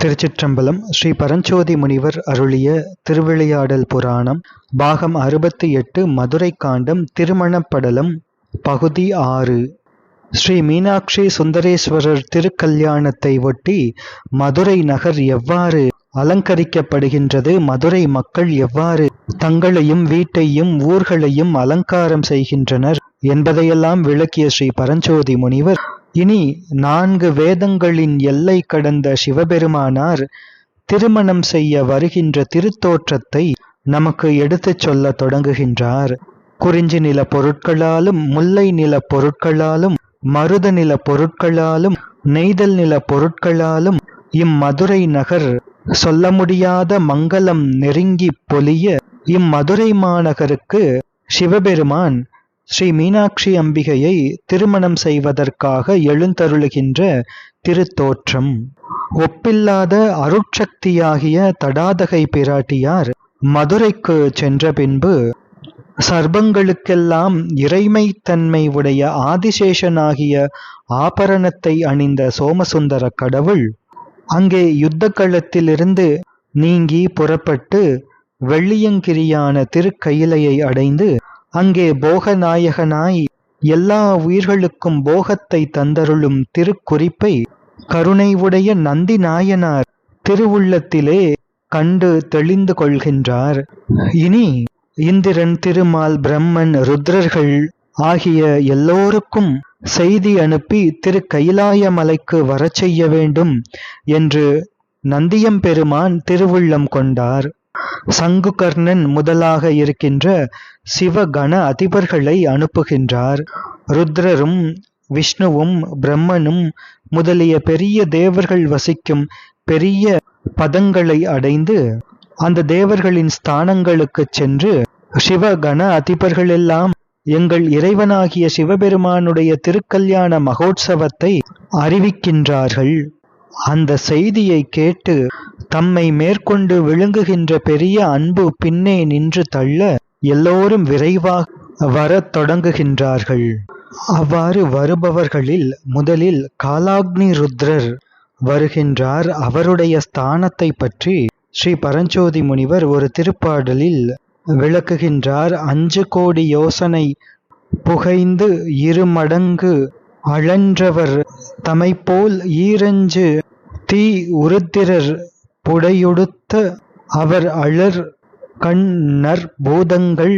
திருச்சிற்றம்பலம் ஸ்ரீ பரஞ்சோதி முனிவர் அருளிய திருவிளையாடல் புராணம் பாகம் அறுபத்தி எட்டு மதுரை காண்டம் திருமணப்படலம் பகுதி ஆறு. ஸ்ரீ மீனாட்சி சுந்தரேஸ்வரர் திருக்கல்யாணத்தை ஒட்டி மதுரை நகர் எவ்வாறு அலங்கரிக்கப்படுகின்றது மதுரை மக்கள் எவ்வாறு தங்களையும் வீட்டையும் ஊர்களையும் அலங்காரம் செய்கின்றனர் என்பதையெல்லாம் விளக்கிய ஸ்ரீ பரஞ்சோதி முனிவர் இனி நான்கு வேதங்களின் எல்லை கடந்த சிவபெருமானார் திருமணம் செய்ய வருகின்ற திருத்தோற்றத்தை நமக்கு எடுத்துச் சொல்ல தொடங்குகின்றார். குறிஞ்சி நில பொருட்களாலும் முல்லை நில பொருட்களாலும் மருத நில பொருட்களாலும் நெய்தல் நில பொருட்களாலும் இம்மதுரை நகர் சொல்ல முடியாத மங்களம் நெருங்கி பொலிய இம்மதுரை மாநகருக்கு சிவபெருமான் ஸ்ரீ மீனாட்சி அம்பிகையை திருமணம் செய்வதற்காக எழுந்தருளுகின்ற திருத்தோற்றம். ஒப்பில்லாத அருட்சக்தியாகிய தடாதகை பிராட்டியார் மதுரைக்கு சென்ற பின்பு சர்பங்களுக்கெல்லாம் இறைமைத்தன்மை உடைய ஆதிசேஷனாகிய ஆபரணத்தை அணிந்த சோமசுந்தர கடவுள் அங்கே யுத்த களத்திலிருந்து நீங்கி புறப்பட்டு வெள்ளியங்கிரியான திருக்கயிலையை அடைந்து அங்கே போகநாயகனாய் எல்லா உயிர்களுக்கும் போகத்தை தந்தருளும் திருக்குறிப்பை கருணை உடைய நந்தி நாயனார் திருவுள்ளத்திலே கண்டு தெளிந்து கொள்கின்றார். இனி இந்திரன் திருமால் பிரம்மன் ருத்ரர்கள் ஆகிய எல்லோருக்கும் செய்தி அனுப்பி திரு கைலாய மலைக்கு வரச் செய்ய வேண்டும் என்று நந்தியம்பெருமான் திருவுள்ளம் கொண்டார். சங்குகர்ணன் முதலாக இருக்கின்ற சிவகண அதிபர்களை அனுப்புகின்றார். ருத்ரரும் விஷ்ணுவும் பிரம்மனும் முதலிய பெரிய தேவர்கள் வசிக்கும் பெரிய பதங்களை அடைந்து அந்த தேவர்களின் ஸ்தானங்களுக்கு சென்று சிவகண அதிபர்களெல்லாம் எங்கள் இறைவனாகிய சிவபெருமானுடைய திருக்கல்யாண மகோத்சவத்தை அறிவிக்கின்றார்கள். அந்த செய்தியை கேட்டு தம்மை மேற்கொண்டு விழுங்குகின்ற பெரிய அன்பு பின்னே நின்று தள்ள எல்லோரும் விரைவாக வரத் தொடங்குகின்றார்கள். அவ்வாறு வருபவர்களில் முதலில் காலாக்னி ருத்ரர் வருகின்றார். அவருடைய ஸ்தானத்தை பற்றி ஸ்ரீ பரஞ்சோதி முனிவர் ஒரு திருப்பாடலில் விளக்குகின்றார். அஞ்சு கோடி யோசனை புகைந்து இருமடங்கு அழன்றவர் தமைப்போல் ஈரஞ்சு தீ உருத்திரர் புடையுடுத்த அவர் அழற் கண்ணர் பூதங்கள்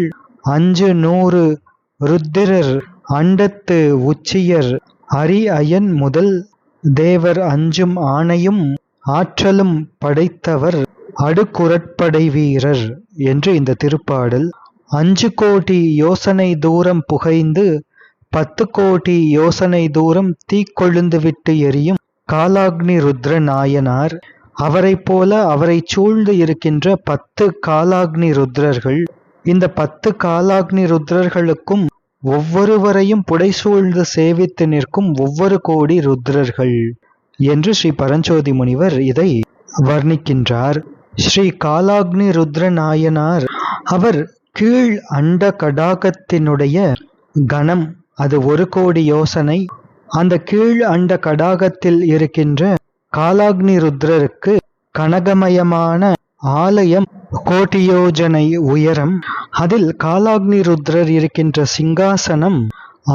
அஞ்சு நூறு ருத்திரர் அண்டத்து உச்சியர் அரி அயன் முதல் தேவர் அஞ்சும் ஆணையும் ஆற்றலும் படைத்தவர் அடுக்குரட்படை வீரர் என்று இந்த திருப்பாடல். அஞ்சு கோடி யோசனை தூரம் புகைந்து பத்து கோடி யோசனை தூரம் தீக்கொழுந்து விட்டு எரியும் காலாக்னி ருத்ர நாயனார் அவரைப் போல அவரை சூழ்ந்து இருக்கின்ற பத்து காலாக்னி ருத்ரர்கள் இந்த பத்து காலாக்னி ருத்ரர்களுக்கும் ஒவ்வொருவரையும் புடைசூழ்ந்து சேவித்து நிற்கும் ஒவ்வொரு கோடி ருத்ரர்கள் என்று ஸ்ரீ பரஞ்சோதி முனிவர் இதை வர்ணிக்கின்றார். ஸ்ரீ காலாக்னி ருத்ர நாயனார் அவர் கீழ் அண்ட கடாகத்தினுடைய கணம் அது ஒரு கோடி யோசனை. அந்த கீழ் அண்ட கடாகத்தில் இருக்கின்ற காலாக்னி ருத்ரருக்கு கனகமயமான ஆலயம் கோட்டியோஜனை உயரம். அதில் காலாக்னி ருத்ரர் இருக்கின்ற சிங்காசனம்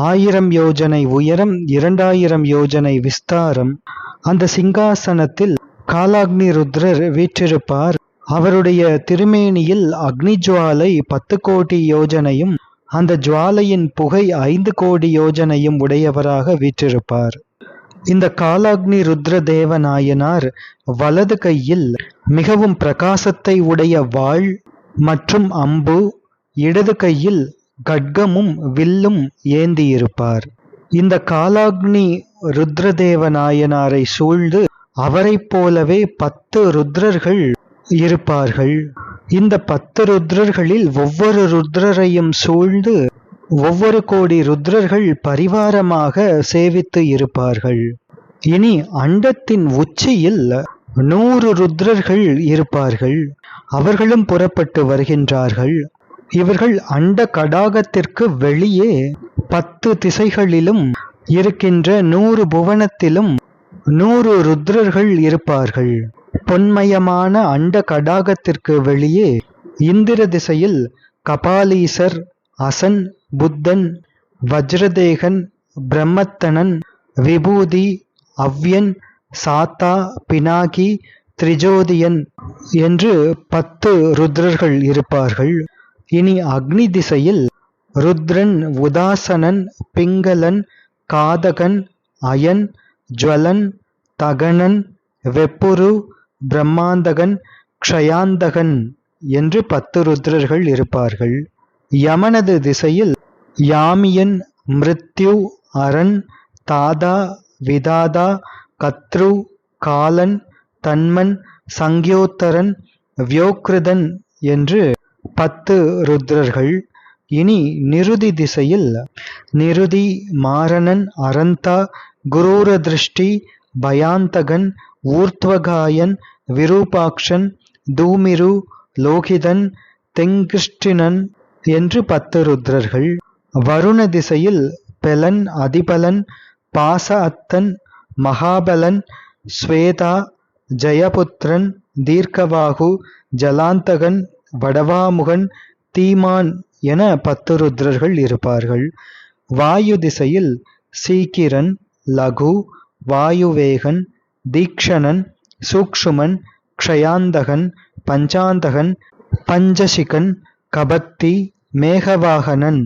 ஆயிரம் யோஜனை உயரம் இரண்டாயிரம் யோஜனை விஸ்தாரம். அந்த சிங்காசனத்தில் காலாக்னி ருத்ரர் வீற்றிருப்பார். அவருடைய திருமேனியில் அக்னி ஜுவாலை பத்து கோடி யோஜனையும் அந்த ஜுவாலையின் புகை ஐந்து கோடி யோஜனையும் உடையவராக வீற்றிருப்பார். இந்த காலாக்னி ருத்ர தேவநாயனார் வலது கையில் மிகவும் பிரகாசத்தை உடைய வாள் மற்றும் அம்பு இடது கையில் கட்கமும் வில்லும் ஏந்தியிருப்பார். இந்த காலாக்னி ருத்ரதேவ நாயனாரை சூழ்ந்து அவரைப் போலவே பத்து ருத்ரர்கள் இருப்பார்கள். இந்த பத்து ருத்ரர்களில் ஒவ்வொரு ருத்ரரையும் சூழ்ந்து ஒவ்வொரு கோடி ருத்ரர்கள் பரிவாரமாக சேவித்து இருப்பார்கள். இனி அண்டத்தின் உச்சியில் நூறு ருத்ரர்கள் இருப்பார்கள். அவர்களும் புறப்பட்டு வருகின்றார்கள். இவர்கள் அண்ட கடாகத்திற்கு வெளியே பத்து திசைகளிலும் இருக்கின்ற நூறு புவனத்திலும் நூறு ருத்ரர்கள் இருப்பார்கள். பொன்மயமான அண்ட கடாகத்திற்கு வெளியே இந்திர திசையில் கபாலீசர் அசன் புத்தன் வஜ்ரதேகன் பிரம்மத்தனன் விபூதி அவ்யன் சாத்தா பினாகி திரிஜோதியன் என்று பத்து ருத்ரர்கள் இருப்பார்கள். இனி அக்னி திசையில் ருத்ரன் உதாசனன் பிங்களன் காதகன் அயன் ஜுவலன் தகனன் வெப்புரு பிரம்மாந்தகன் க்ஷயாந்தகன் என்று பத்து ருத்ரர்கள் இருப்பார்கள். யமனது திசையில் யாமியன் மிருத்யு அரண் தாதா விதாதா கத்ரு காலன் தன்மன் சங்கியோத்தரன் வியோக்ருதன் என்று பத்து ருத்ரர்கள். இனி நிருதி திசையில் நிருதி மாரணன் அரந்தா குரூரதிருஷ்டி பயாந்தகன் ஊர்த்வகாயன் விரூபாக்ஷன் தூமிரு லோகிதன் தெங்கிருஷ்டினன் என்று பத்து ருத்ரர்கள். வருண திசையில் பெலன் அதிபலன் பாச அத்தன் மகாபலன் ஸ்வேதா ஜெயபுத்திரன் தீர்க்கவாகு ஜலாந்தகன் வடவாமுகன் தீமான் என பத்து ருத்ரர்கள் இருப்பார்கள். வாயு திசையில் சீக்கிரன் லகு வாயுவேகன் தீக்ஷணன் சூக்ஷுமன் க்ஷயாந்தகன் பஞ்சாந்தகன் பஞ்சசிகன் கபத்தி மேகவாகனன்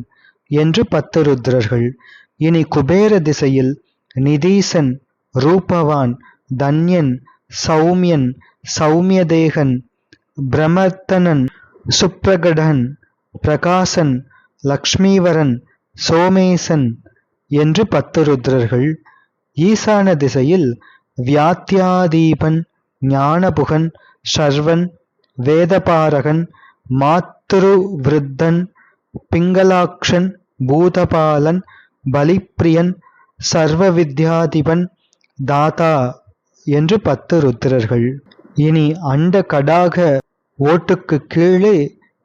என்று பத்து ருத்ரர்கள் இனி குபேர திசையில் நிதீசன் ரூபவான் தன்யன் சௌமியன் சௌமியதேகன் பிரமர்த்தனன் சுப்ரகடன் பிரகாசன் லக்ஷ்மீவரன் சோமேசன் என்று பத்து ருத்ரர்கள் ஈசான திசையில் வியாத்தியாதீபன் ஞானபுகன் ஷர்வன் வேதபாரகன் மாத்துருவிருத்தன் பிங்களாக்ஷன் பூதபாலன் பலிப்பிரியன் சர்வ வித்யாதிபன் தாதா என்று பத்து ருத்திரர்கள் இனி அண்ட கடாக ஓட்டுக்கு கீழே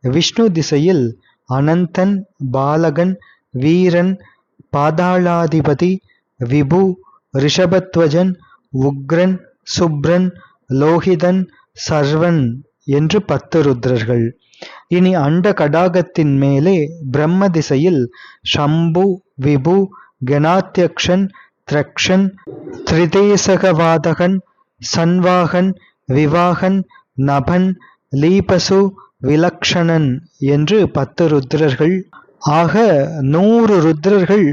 விஷ்ணு திசையில் அனந்தன் பாலகன் வீரன் பாதாளாதிபதி விபு ரிஷபத்வஜன் உக்ரன் சுப்ரன் லோகிதன் சர்வன் என்று பத்து ருத்ரர்கள். இனி அண்ட கடாகத்தின் மேலே பிரம்ம திசையில் ஷம்பு விபு கணாத்தியக்ஷன் திரக்ஷன் திரிதேசகவாதகன் சன்வாகன் விவாகன் நபன் லீபசு விலக்ஷணன் என்று பத்து ருத்ரர்கள். ஆக நூறு ருத்ரர்கள்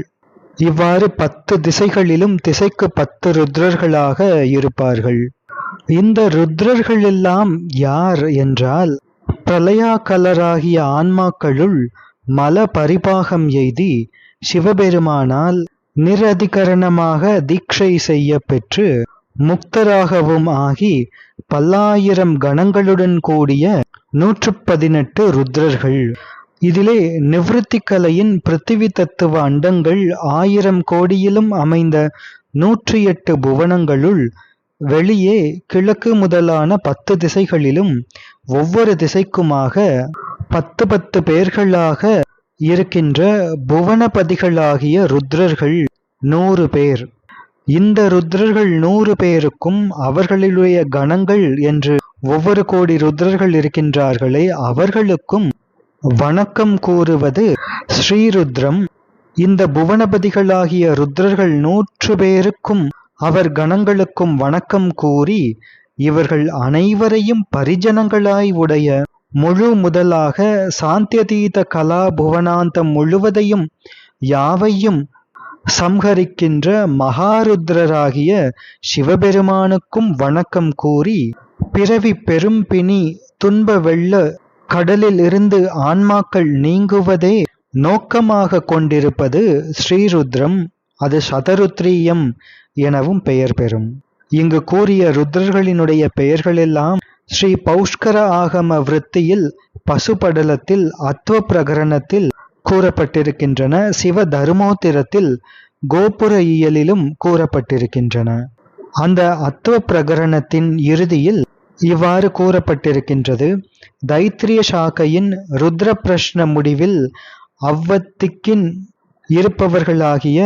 இவ்வாறு பத்து திசைகளிலும் திசைக்கு பத்து ருத்ரர்களாக இருப்பார்கள். இந்த ருத்ரர்கள் எல்லாம் யார் என்றால் பிரளயாக்கலராகிய ஆன்மாக்களுள் மல பரிபாகம் எய்தி சிவபெருமானால் நிரதிகரணமாக தீட்சை செய்ய பெற்று முக்தராகவும் ஆகி பல்லாயிரம் கணங்களுடன் கூடிய நூற்று பதினெட்டு ருத்ரர்கள். இதிலே நிவிருத்தி கலையின் பிருத்திவி தத்துவ அண்டங்கள் ஆயிரம் கோடியிலும் அமைந்த நூற்றி எட்டு புவனங்களுள் வெளியே கிழக்கு முதலான பத்து திசைகளிலும் ஒவ்வொரு திசைக்குமாக பத்து பத்து பேர்களாக இருக்கின்ற புவனபதிகளாகிய ருத்ரர்கள் நூறு பேர். இந்த ருத்ரர்கள் நூறு பேருக்கும் அவர்களுடைய கணங்கள் என்று ஒவ்வொரு கோடி ருத்ரர்கள் இருக்கின்றார்களே அவர்களுக்கும் வணக்கம் கூறுவது ஸ்ரீருத்ரம் இந்த புவனபதிகளாகிய ருத்ரர்கள் நூற்று பேருக்கும் அவர் கணங்களுக்கும் வணக்கம் கூறி இவர்கள் அனைவரையும் பரிஜனங்களாய் உடைய முழு முதலாக சாந்தியதீத கலா புவனாந்தம் முழுவதையும் யாவையும் சம்ஹரிக்கின்ற மகாருத்ரராகிய சிவபெருமானுக்கும் வணக்கம் கூறி பிறவி பெரும்பிணி துன்ப வெள்ள கடலில் இருந்து ஆன்மாக்கள் நீங்குவதே நோக்கமாக கொண்டிருப்பது ஸ்ரீருத்ரம். அது சதருத்ரீயம். எனவும் பெயர் பெறும். இங்கு கூறிய ருத்ரர்களினுடைய பெயர்களெல்லாம் ஸ்ரீ பௌஷ்கர ஆகம விருத்தியில் பசுபடலத்தில் அத்வ பிரகரணத்தில் கூறப்பட்டிருக்கின்றன. சிவ தருமோத்திரத்தில் கோபுர இயலிலும் கூறப்பட்டிருக்கின்றன. அந்த அத்வ பிரகரணத்தின் இறுதியில் இவ்வாறு கூறப்பட்டிருக்கின்றது. தைத்திரிய சாக்கையின் ருத்ர பிரஷ்ன முடிவில் அவ்வத்திக்கின் இருப்பவர்களாகிய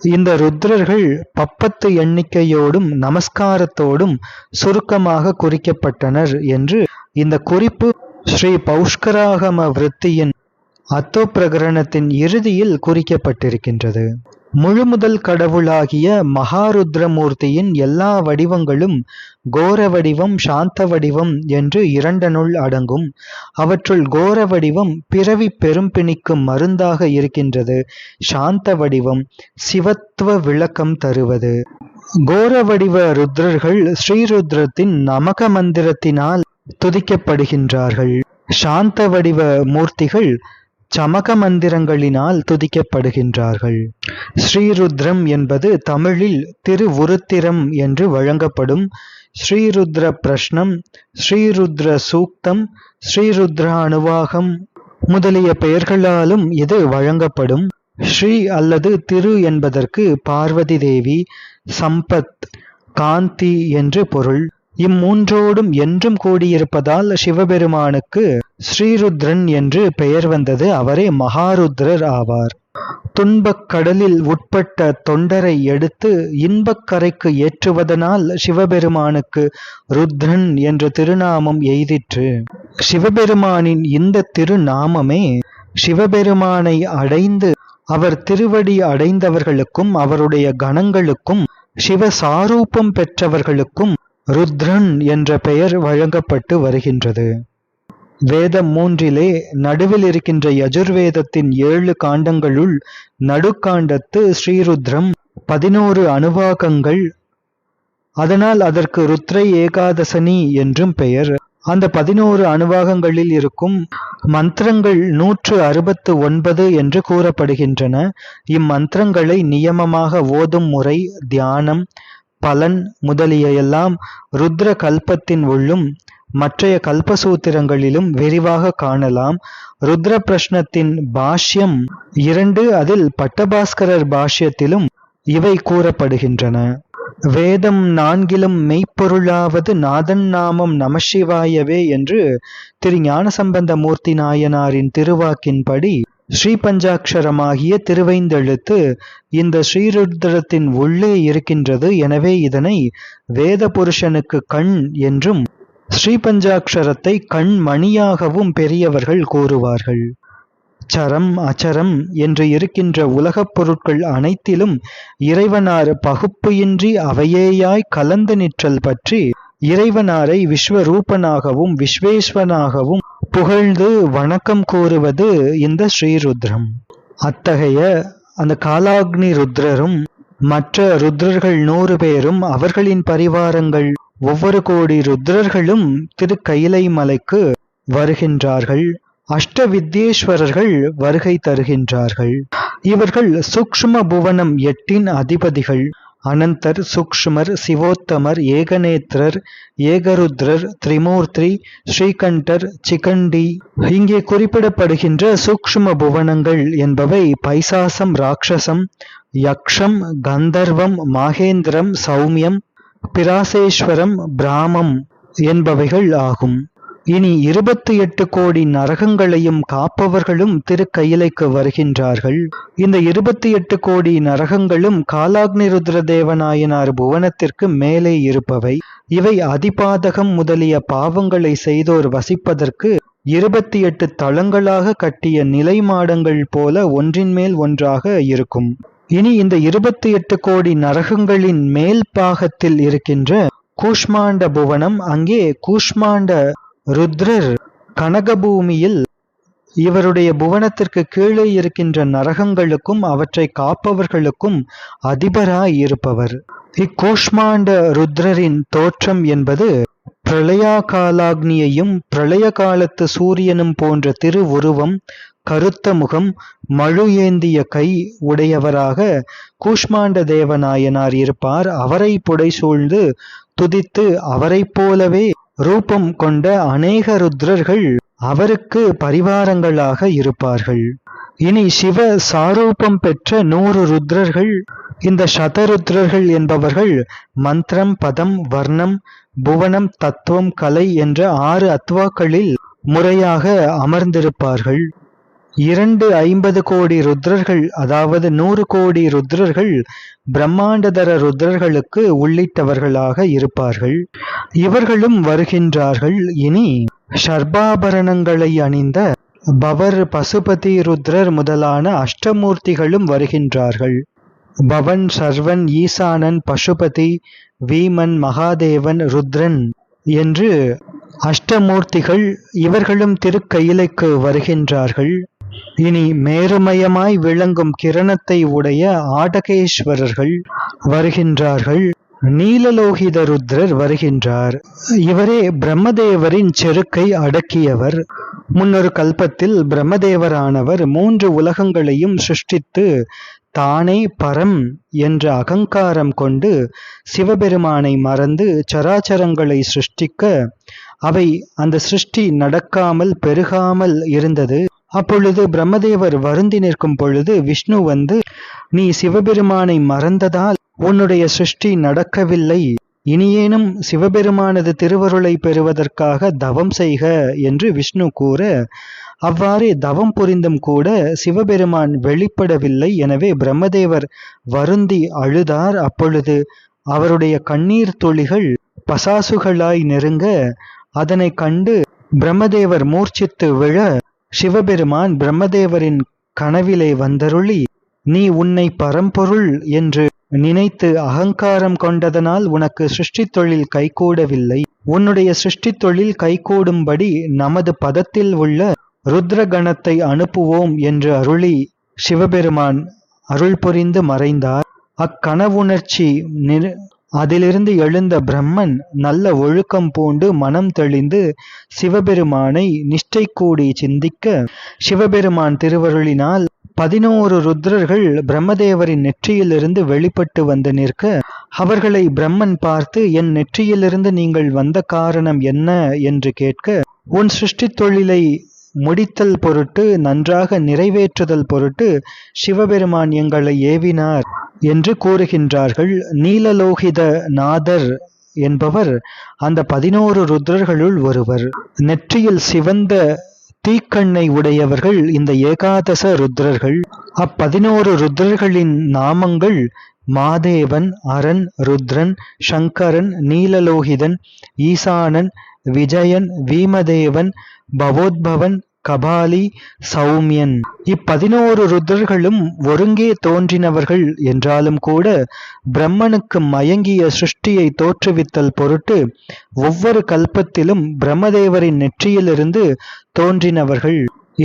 இந்த ருத்ரர்கள் பப்பத்து எண்ணிக்கையோடும் நமஸ்காரத்தோடும் சுருக்கமாக குறிக்கப்பட்டனர் என்று இந்த குறிப்பு ஸ்ரீ பௌஷ்கராகம விருத்தியின் அத்தோ பிரகரணத்தின் இறுதியில் குறிக்கப்பட்டிருக்கின்றது. முழுமுதல் கடவுளாகிய மகாருத்ரமூர்த்தியின் எல்லா வடிவங்களும் கோர வடிவம் சாந்த வடிவம் என்று இரண்டனுள் அடங்கும். அவற்றுள் கோர வடிவம் பிறவி பெரும்பிணிக்கு மருந்தாக இருக்கின்றது. சாந்த வடிவம் சிவத்துவ விளக்கம் தருவது. கோர வடிவ ருத்ரர்கள் ஸ்ரீருத்ரத்தின் நமக மந்திரத்தினால் துதிக்கப்படுகின்றார்கள். சாந்த வடிவ மூர்த்திகள் சமக மந்திரங்களினால் துதிக்கப்படுகின்றார்கள். ஸ்ரீருத்ரம் என்பது தமிழில் திருவுருத்திரம் என்று வழங்கப்படும் ஸ்ரீருத்ர பிரஷ்னம் ஸ்ரீருத்ர சூக்தம் ஸ்ரீருத்ர அணுவாகம் முதலிய பெயர்களாலும் இது வழங்கப்படும். ஸ்ரீ அல்லது திரு என்பதற்கு பார்வதி தேவி சம்பத் காந்தி என்று பொருள். இம்மூன்றோடும் என்றும் கூடியிருப்பதால் சிவபெருமானுக்கு ஸ்ரீருத்ரன் என்று பெயர் வந்தது. அவரே மகாருத்ரர் ஆவார். துன்பக் கடலில் உட்பட்ட தொண்டரை எடுத்து இன்பக்கரைக்கு ஏற்றுவதனால் சிவபெருமானுக்கு ருத்ரன் என்ற திருநாமம் எய்திற்று. சிவபெருமானின் இந்த திருநாமமே சிவபெருமானை அடைந்து அவர் திருவடி அடைந்தவர்களுக்கும் அவருடைய கணங்களுக்கும் சிவசாரூபம் பெற்றவர்களுக்கும் ருத்ரன் என்ற பெயர் வழங்கப்பட்டு வருகின்றது. வேதம் மூன்றிலே நடுவில் இருக்கின்ற யஜுர்வேதத்தின் ஏழு காண்டங்களுள் நடுக்காண்டத்து ஸ்ரீருத்ரம் பதினோரு அணுவாகங்கள் அதனால் அதற்கு ருத்ரை ஏகாதசனி என்றும் பெயர். அந்த பதினோரு அணுவாகங்களில் இருக்கும் மந்திரங்கள் நூற்று அறுபத்து ஒன்பது என்று கூறப்படுகின்றன. இம்மந்திரங்களை நியமமாக ஓதும் முறை தியானம் பலன் முதலிய எல்லாம் ருத்ர கல்பத்தின் உள்ளும் மற்றைய கல்பசூத்திரங்களிலும் விரிவாக காணலாம். ருத்ர பிரஷ்னத்தின் பாஷ்யம் இரண்டு அதில் பட்டபாஸ்கரர் பாஷ்யத்திலும் இவை கூறப்படுகின்றன. வேதம் நான்கிலும் மெய்ப்பொருளாவது நாதன் நாமம் நமசிவாயவே என்று திரு ஞானசம்பந்த மூர்த்தி நாயனாரின் திருவாக்கின்படி ஸ்ரீபஞ்சாட்சரமாகிய திருவைந்தெழுத்து இந்த ஸ்ரீருத்ரத்தின் உள்ளே இருக்கின்றது. எனவே இதனை வேத புருஷனுக்கு கண் என்றும் ஸ்ரீபஞ்சாட்சரத்தை கண் மணியாகவும் பெரியவர்கள் கூறுவார்கள். சரம் அச்சரம் என்று இருக்கின்ற உலகப் பொருட்கள் அனைத்திலும் இறைவனார் பகுப்பு இன்றி அவையேயாய் கலந்து நிற்றல் பற்றி இறைவனாரை விஸ்வரூபனாகவும் விஸ்வேஸ்வனாகவும் புகழ்ந்து வணக்கம் கூறுவது இந்த ஸ்ரீருத்ரம். அத்தகைய அந்த காலாக்னி ருத்ரரும் மற்ற ருத்ரர்கள் நூறு பேரும் அவர்களின் பரிவாரங்கள் ஒவ்வொரு கோடி ருத்ரர்களும் திரு கைலை மலைக்கு வருகின்றார்கள். அஷ்ட வித்யேஸ்வரர்கள் வருகை தருகின்றார்கள். இவர்கள் சூக்ஷ்ம புவனம் எட்டின் அதிபதிகள். அனந்தர் சூக்ஷ்மர் சிவோத்தமர் ஏகநேத்திரர் ஏகருத்ரர் திரிமூர்த்தி ஸ்ரீகண்டர் சிகண்டி. இங்கே குறிப்பிடப்படுகின்ற சூக்ஷ்ம புவனங்கள் என்பவை பைசாசம் ராட்சசம் யக்ஷம் கந்தர்வம் மாகேந்திரம் சௌமியம் பிராசேஸ்வரம் பிராமம் என்பவைகள் ஆகும். இனி இருபத்தி எட்டு கோடி நரகங்களையும் காப்பவர்களும் திருக்கையிலைக்கு வருகின்றார்கள். இந்த இருபத்தி எட்டு கோடி நரகங்களும் காலாக்னி தேவநாயனார் புவனத்திற்கு மேலே இருப்பவை. இவை அதிபாதகம் முதலிய பாவங்களை செய்தோர் வசிப்பதற்கு இருபத்தி எட்டு தளங்களாக கட்டிய நிலை மாடங்கள் போல ஒன்றின் மேல் ஒன்றாக இருக்கும். இனி இந்த இருபத்தி எட்டு கோடி நரகங்களின் மேல் பாகத்தில் இருக்கின்ற கூஷ்மாண்ட புவனம் அங்கே கூஷ்மாண்ட ருத்ரர் கனகபூமியில் இவருடைய புவனத்திற்கு கீழே இருக்கின்ற நரகங்களுக்கும் அவற்றை காப்பவர்களுக்கும் அதிபராய் இருப்பவர் இக்கூஷ்மாண்ட ருத்ரரின் தோற்றம் என்பது பிரளயா காலாக்னியையும் பிரளய காலத்து சூரியனும் போன்ற திரு உருவம் கருத்த முகம் மழு ஏந்திய கை உடையவராக கூஷ்மாண்ட தேவநாயனார் இருப்பார். அவரை புடை சூழ்ந்து துதித்து அவரைப் போலவே ரூபம் கொண்ட அநேக ருத்ரர்கள் அவருக்கு பரிவாரங்களாக இருப்பார்கள். இனி சிவ சாரூபம் பெற்ற நூறு ருத்ரர்கள் இந்த சதருத்ரர்கள் என்பவர்கள் மந்திரம் பதம் வர்ணம் புவனம் தத்துவம் கலை என்ற ஆறு அத்வாக்களில் முறையாக அமர்ந்திருப்பார்கள். இரண்டு ஐம்பது கோடி ருத்ரர்கள் அதாவது நூறு கோடி ருத்ரர்கள் பிரம்மாண்டதர ருத்ரர்களுக்கு உள்ளிட்டவர்களாக இருப்பார்கள். இவர்களும் வருகின்றார்கள். இனி ஷர்பாபரணங்களை அணிந்த பவர் பசுபதி ருத்ரர் முதலான அஷ்டமூர்த்திகளும் வருகின்றார்கள். பவன் சர்வன் ஈசானன் பசுபதி வீமன் மகாதேவன் ருத்ரன் என்று அஷ்டமூர்த்திகள் இவர்களும் திருக்கயிலைக்கு வருகின்றார்கள். இனி மேருமயமாய் விளங்கும் கிரணத்தை உடைய ஆடகேஸ்வரர்கள் வருகின்றார்கள். நீலலோகித ருத்ரர் வருகின்றார். இவரே பிரம்மதேவரின் செருக்கை அடக்கியவர். முன்னொரு கல்பத்தில் பிரம்மதேவரானவர் மூன்று உலகங்களையும் சிருஷ்டித்து தானே பரம் என்ற அகங்காரம் கொண்டு சிவபெருமானை மறந்து சராச்சரங்களை சிருஷ்டிக்க அவை அந்த சிருஷ்டி நடக்காமல் பெருகாமல் இருந்தது. அப்பொழுது பிரம்மதேவர் வருந்தி நிற்கும் பொழுது விஷ்ணு வந்து நீ சிவபெருமானை மறந்ததால் உன்னுடைய சிருஷ்டி நடக்கவில்லை. இனியேனும் சிவபெருமானது திருவருளை பெறுவதற்காக தவம் செய்க என்று விஷ்ணு கூற அவ்வாறே தவம் புரிந்தும் கூட சிவபெருமான் வெளிப்படவில்லை. எனவே பிரம்மதேவர் வருந்தி அழுதார். அப்பொழுது அவருடைய கண்ணீர் துளிகள் பசாசுகளாய் நெருங்க அதனை கண்டு பிரம்மதேவர் மூர்ச்சித்து விழ சிவபெருமான் பிரம்மதேவரின் கனவிலே வந்தருளி நீ உன்னை பரம்பொருள் என்று நினைத்து அகங்காரம் கொண்டதனால் உனக்கு சிருஷ்டித் தொழில் கைகூடவில்லை. உன்னுடைய சிருஷ்டித் தொழில் கைகூடும்படி நமது பதத்தில் உள்ள ருத்ரகணத்தை அனுப்புவோம் என்று அருளி சிவபெருமான் அருள் புரிந்து மறைந்தார் அக்கனவுணர்ச்சி அதிலிருந்து எழுந்த பிரம்மன் நல்ல ஒழுக்கம் பூண்டு மனம் தெளிந்து சிவபெருமானை நிஷ்டை கூடி சிந்திக்க சிவபெருமான் திருவருளினால் பதினோரு ருத்ரர்கள் பிரம்மதேவரின் நெற்றியிலிருந்து வெளிப்பட்டு வந்து நிற்க அவர்களை பிரம்மன் பார்த்து என் நெற்றியிலிருந்து நீங்கள் வந்த காரணம் என்ன என்று கேட்க உன் சிருஷ்டி தொழிலை முடித்தல் பொருட்டு நன்றாக நிறைவேற்றுதல் பொருட்டு சிவபெருமான் எங்களை ஏவினார். என்று கூறுகின்றார்கள். நீலலோகித நாதர் என்பவர் அந்த பதினோரு ருத்ரர்களுள் ஒருவர். நெற்றியில் சிவந்த தீக்கண்ணை உடையவர்கள் இந்த ஏகாதச ருத்ரர்கள். அப்பதினோரு ருத்ரர்களின் நாமங்கள் மாதேவன் அரண் ருத்ரன் சங்கரன் நீலலோகிதன் ஈசானன் விஜயன் வீமதேவன் பவோத்பவன் கபாலி சௌமியன். இப்பதினோரு ருத்ரர்களும் ஒருங்கே தோன்றினவர்கள் என்றாலும் கூட பிரம்மனுக்கு மயங்கிய சிருஷ்டியை தோற்றுவித்தல் பொருட்டு ஒவ்வொரு கல்பத்திலும் பிரம்மதேவரின் நெற்றியிலிருந்து தோன்றினவர்கள்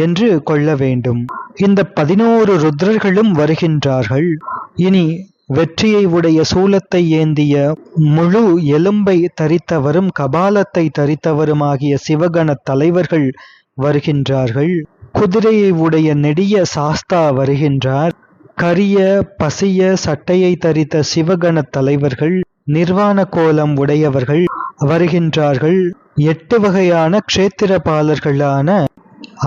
என்று கொள்ள வேண்டும். இந்த பதினோரு ருத்ரர்களும் வருகின்றார்கள். இனி வெற்றியை உடைய சூலத்தை ஏந்திய முழு எலும்பை தரித்தவரும் கபாலத்தை தரித்தவருமாகிய சிவகண தலைவர்கள் வருகின்றார்கள். குதிரையை உடைய நெடிய சாஸ்தா வருகின்றார். கரிய பசிய சட்டையை தரித்த சிவகண தலைவர்கள் நிர்வாண கோலம் உடையவர்கள் வருகின்றார்கள். எட்டு வகையான க்ஷேத்திரபாலர்களான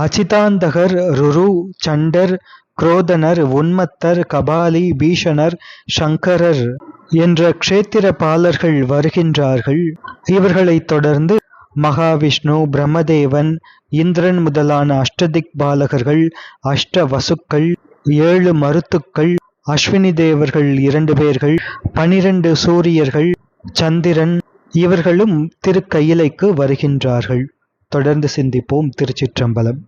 அச்சிதாந்தகர் ருரு சண்டர் குரோதனர் உன்மத்தர் கபாலி பீஷணர் சங்கரர் என்ற க்ஷேத்திரபாலர்கள் வருகின்றார்கள். இவர்களைத் தொடர்ந்து மகாவிஷ்ணு பிரம்மதேவன் இந்திரன் முதலான அஷ்டதிக் பாலகர்கள் அஷ்ட வசுக்கள் ஏழு மருத்துக்கள் அஸ்வினி தேவர்கள் இரண்டு பேர்கள் பனிரெண்டு சூரியர்கள் சந்திரன் இவர்களும் திருக்கையிலைக்கு வருகின்றார்கள். தொடர்ந்து சிந்திப்போம் திருச்சிற்றம்பலம்.